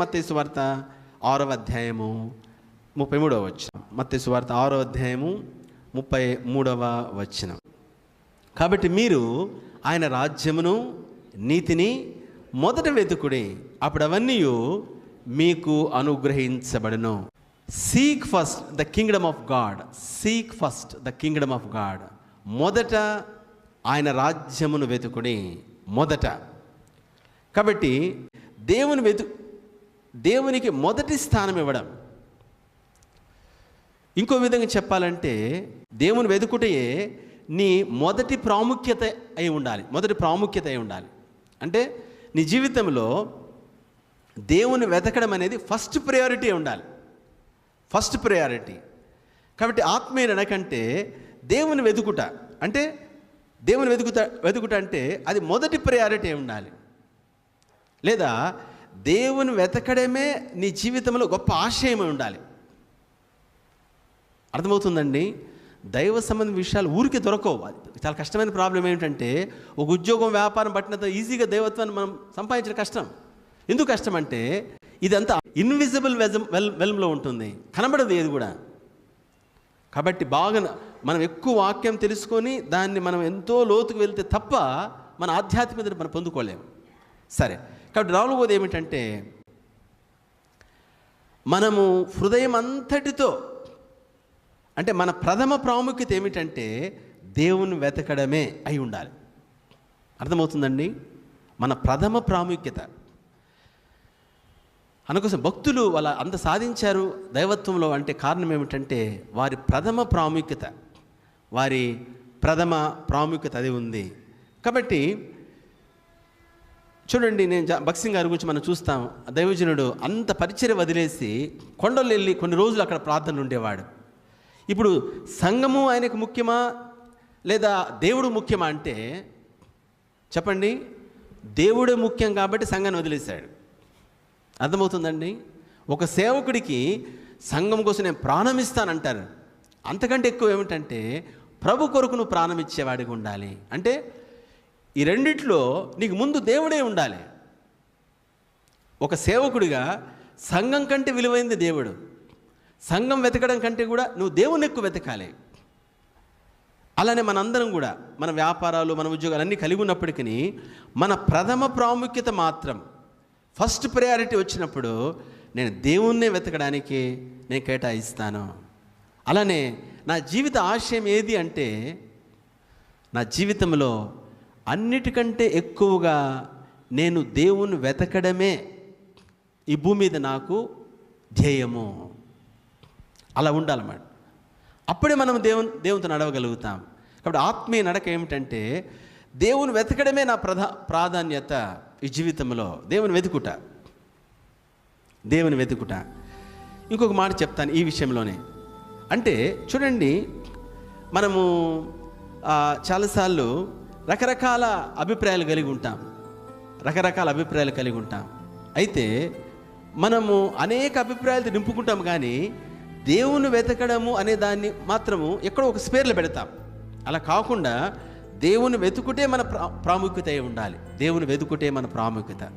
మత్తయి వార్త ఆరవ అధ్యాయము ముప్పై మూడవ వచ్చిన మత్తయి వార్త ఆరవ అధ్యాయము ముప్పై మూడవ వచ్చిన కాబట్టి మీరు ఆయన రాజ్యమును నీతిని మొదట వెతుకుడి అప్పుడు అవన్నీ మీకు అనుగ్రహించబడును. Seek first the kingdom of God seek first the kingdom of God మొదట ఆయన రాజ్యమును వెతుకుడి. మొదట. కాబట్టి దేవుని వెతు దేవునికి మొదటి స్థానం ఇవ్వడం. ఇంకో విధంగా చెప్పాలంటే దేవుని వెతుకుటయే నీ మొదటి ప్రాముఖ్యత అయి ఉండాలి మొదటి ప్రాముఖ్యత అయి ఉండాలి. అంటే నీ జీవితంలో దేవుని వెతకడం అనేది ఫస్ట్ ప్రయారిటీ ఉండాలి. First priority. కాబట్టి ఆత్మీయ నడకంటే దేవుని వెతుకుట అంటే దేవుని వెతుకుట వెతుకుట అంటే అది మొదటి ప్రయారిటీ ఉండాలి. లేదా దేవుని వెతకడమే నీ జీవితంలో గొప్ప ఆశయమై ఉండాలి. అర్థమవుతుందండి? దైవ సంబంధ విషయాలు ఊరికి దొరకవు. చాలా కష్టమైన ప్రాబ్లం ఏంటంటే ఒక ఉద్యోగం వ్యాపారం పట్టినంత ఈజీగా దైవత్వాన్ని మనం సంపాదించడం కష్టం. ఎందుకు కష్టం అంటే ఇదంతా ఇన్విజిబుల్ వెజం వెల్ వెల్మ్లో ఉంటుంది. కనబడదు ఏది కూడా. కాబట్టి బాగా మనం ఎక్కువ వాక్యం తెలుసుకొని దాన్ని మనం ఎంతో లోతుకు వెళ్తే తప్ప మన ఆధ్యాత్మికతను మనం పొందుకోలేము. సరే. కాబట్టి నాలుగోది ఏమిటంటే మనము హృదయం అంతటితో అంటే మన ప్రథమ ప్రాముఖ్యత ఏమిటంటే దేవుని వెతకడమే అయి ఉండాలి. అర్థమవుతుందండి? మన ప్రథమ ప్రాముఖ్యత. అందుకోసం భక్తులు వాళ్ళ అంత సాధించారు దైవత్వంలో అంటే కారణం ఏమిటంటే వారి ప్రథమ ప్రాముఖ్యత వారి ప్రథమ ప్రాముఖ్యత అది ఉంది. కాబట్టి చూడండి నేను జా- భక్సింగ్ గారి గురించి మనం చూస్తాం. దైవజనుడు అంత పరిచయం వదిలేసి కొండలు వెళ్ళి కొన్ని రోజులు అక్కడ ప్రార్థనలు ఉండేవాడు. ఇప్పుడు సంఘము ఆయనకు ముఖ్యమా? లేదా దేవుడు ముఖ్యమా అంటే చెప్పండి. దేవుడే ముఖ్యం కాబట్టి సంఘాన్ని వదిలేశాడు. అర్థమవుతుందండి? ఒక సేవకుడికి సంఘం కోసం నేను ప్రాణం ఇస్తానంటారు. అంతకంటే ఎక్కువ ఏమిటంటే ప్రభు కొరకు నువ్వు ప్రాణం ఇచ్చేవాడిగా ఉండాలి. అంటే ఈ రెండిట్లో నీకు ముందు దేవుడే ఉండాలి. ఒక సేవకుడిగా సంఘం కంటే విలువైంది దేవుడు. సంఘం వెతకడం కంటే కూడా నువ్వు దేవుని ఎక్కువ వెతకాలి. అలానే మనందరం కూడా మన వ్యాపారాలు మన ఉద్యోగాలు అన్నీ కలిగి ఉన్నప్పటికీ మన ప్రథమ ప్రాముఖ్యత మాత్రం ఫస్ట్ ప్రయారిటీ వచ్చినప్పుడు నేను దేవుణ్ణే వెతకడానికి నేను కేటాయిస్తాను. అలానే నా జీవిత ఆశయం ఏది అంటే నా జీవితంలో అన్నిటికంటే ఎక్కువగా నేను దేవుని వెతకడమే ఈ భూమి మీద నాకు ధ్యేయము. అలా ఉండాలన్నమాట. అప్పుడే మనం దేవుని దేవునితో నడవగలుగుతాం. కాబట్టి ఆత్మీయ నడక ఏమిటంటే దేవుని వెతకడమే నా ప్రధా ప్రాధాన్యత ఈ జీవితంలో. దేవుని వెతుకుట. దేవుని వెతుకుట. ఇంకొక మాట చెప్తాను ఈ విషయంలోనే. అంటే చూడండి మనము చాలాసార్లు రకరకాల అభిప్రాయాలు కలిగి ఉంటాం. రకరకాల అభిప్రాయాలు కలిగి ఉంటాం. అయితే మనము అనేక అభిప్రాయాలతో నింపుకుంటాం కానీ దేవుని వెతకడము అనే దాన్ని మాత్రము ఎక్కడో ఒక స్పేర్లో పెడతాం. అలా కాకుండా దేవుని వెతుకుటే మన ప్రా ప్రాముఖ్యత ఉండాలి. దేవుని వెతుకుటే మన ప్రాముఖ్యత.